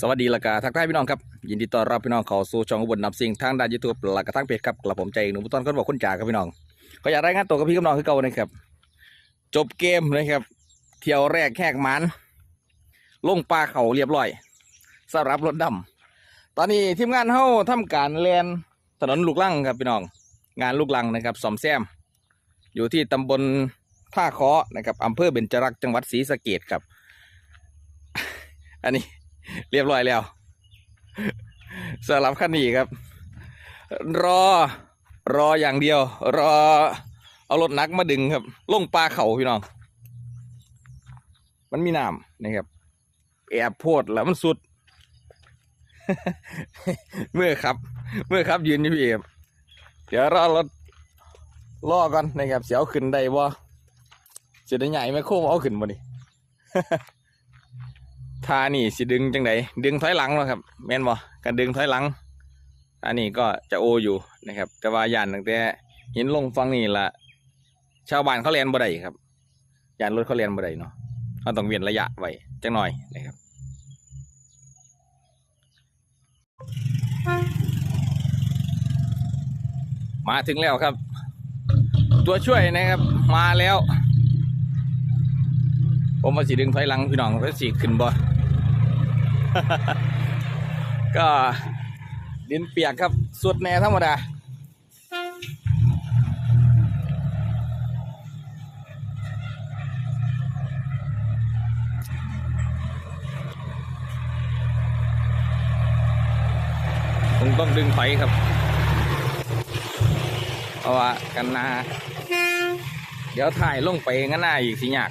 สวัสดีละกาทักทายพี่น้องครับ ยินดีต้อนรับพี่น้องเข้าสู่ช่องอุบลนำสิ่งทางด้านยูทูบหลักกระทั่งเพจครับกระผมใจเองหนุ่มต้นคนบอกคนจ่าครับพี่น้องก็อยากรายงานตัวกับพี่กับน้องคือเก่านะครับ จบเกมนะครับ เที่ยวแรกแหกมันลงปลาเข่าเรียบร้อยสำหรับรถดำตอนนี้ทีมงานเฮาทำการแลนถนนลูกลังครับพี่น้อง งานลูกลังนะครับสอมแซม อยู่ที่ตำบลท่าเคาะนะครับอำเภอเบญจรักษ์จังหวัดศรีสะเกดครับ อันนี้ เรียบร้อยแล้วสำหรับคันนี้ครับ รอรออย่างเดียว รอ เอารถหนักมาดึงครับลงปลาเขาพี่น้อง มันมีน้ำนะครับแอบโพดแล้วมันสุด เมื่อครับ เมื่อครับยืนอยู่พี่ครับเดี๋ยวรอรถล่อก่อนนะครับเสียวขึ้นได้บ่เสียได้ใหญ่ไหมโค้งเอาขึ้นบ่นี่ ท่านี่สิดึงจังไดดึงถอยหลังเนาะครับ แม่นบ่การดึงถอยหลัง อันนี้ก็จะโออยู่นะครับ แต่ว่าย่านตั้งแต่หินลงฟังนี่ละชาวบ้านเขาเรียนบ่ได้ครับย่านรถเขาเรียนบ่ได้เนาะเขาต้องเวียนระยะไว้จังหน่อยนะครับมาถึงแล้วครับ ตัวช่วยนะครับ มาแล้ว ผมมาสีดึงถอยหลังพี่น้องก็สีขึ้นบ่ ก็ดินเปียกครับ สุดแน่ธรรมดาผมต้องดึงถอยครับ เพราะว่ากันนา เดี๋ยวถ่ายลงไปงั้นหน้าอีกสิยาก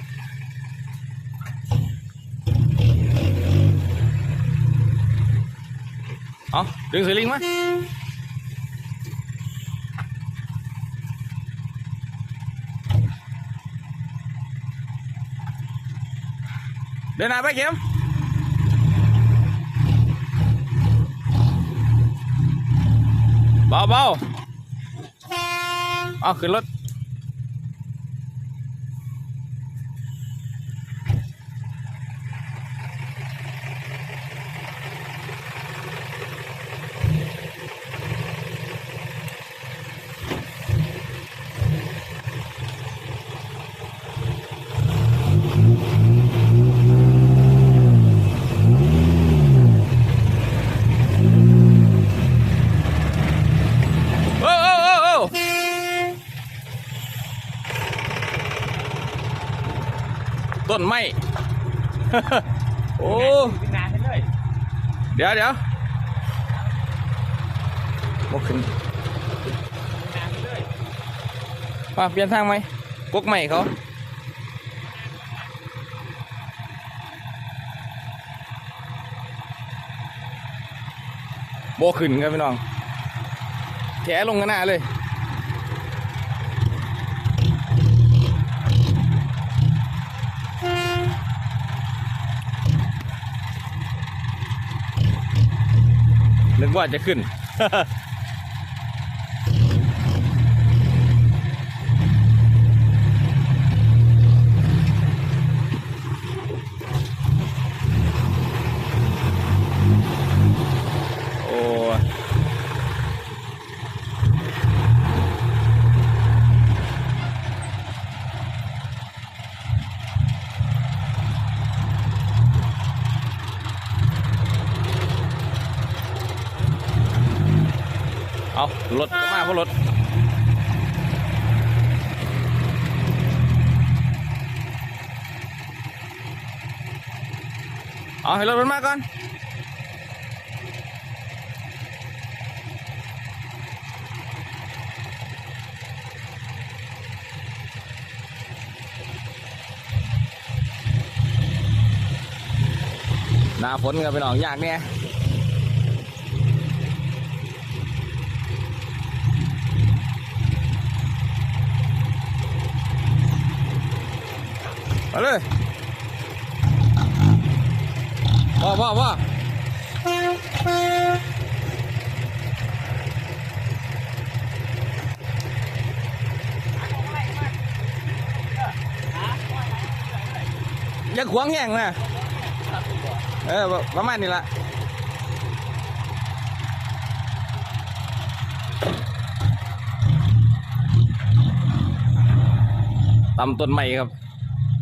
เอาดึงสลิงมาเดินหน้าไปเข็มเบาเบาเอาขึ้นรถ โอ้โอ้โอ้โอ้ต้นไม้ โอ้เป็นงานไปเลยเดี๋ยวเดี๋ยวบกขึ้นงานไปเลยมาเปลี่ยนทางไหมกกใหม่เขาโบขึ้นครับพี่น้องแถลงกันหน้าเลย ว่าจะขึ้น รถก็มาเพราะรถเอาให้รถมันมาก่อนหน้าฝนกับไปหนองยากเนี่ย đây vào vào vào Yang kuang yang nè Eh, anh ni vâng, vâng, lại. Tam tuần mày không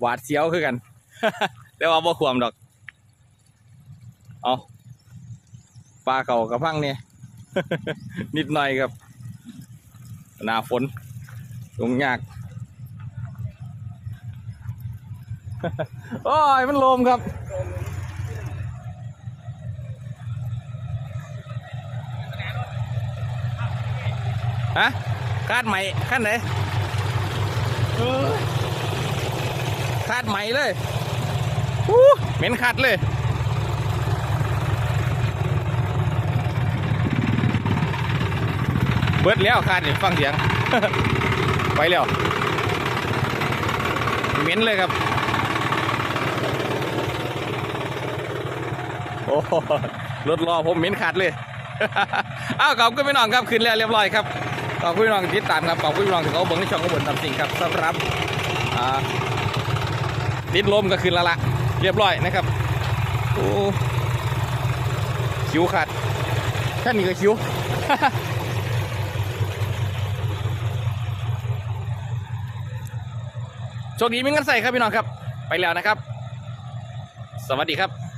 หวาดเสียวคือกัน แต่ว่าบ่ความดอก เอาปลาเขากระพังเนี่ย นิดหน่อยครับหน้าฝนลงยาก โอ้ย มันลมครับฮะคาดไหมคาดไหน คาดไหมเลยอู้เหม็นคัดเลยเบิดแล้วคาดนี่ฟังเสียง ไปแล้วเหม็นเลยครับ โอ้โหรถรอผมเหม็นขาดเลย อ้าวขอบคุณพี่น้องครับขึ้นแล้วเรียบร้อยครับขอบคุณพี่น้องที่ติดตามครับขอบคุณพี่น้องที่เขาเบิ่งในช่องของบนตามสิ่งครับสำหรับอ่า ติดลมก็ขึ้นละละเรียบร้อยนะครับโอ้คิ้วขาดแค่นี้ก็คิ้วโชคดีมีเงินใส่ครับพี่น้องครับ ไปแล้วนะครับ สวัสดีครับ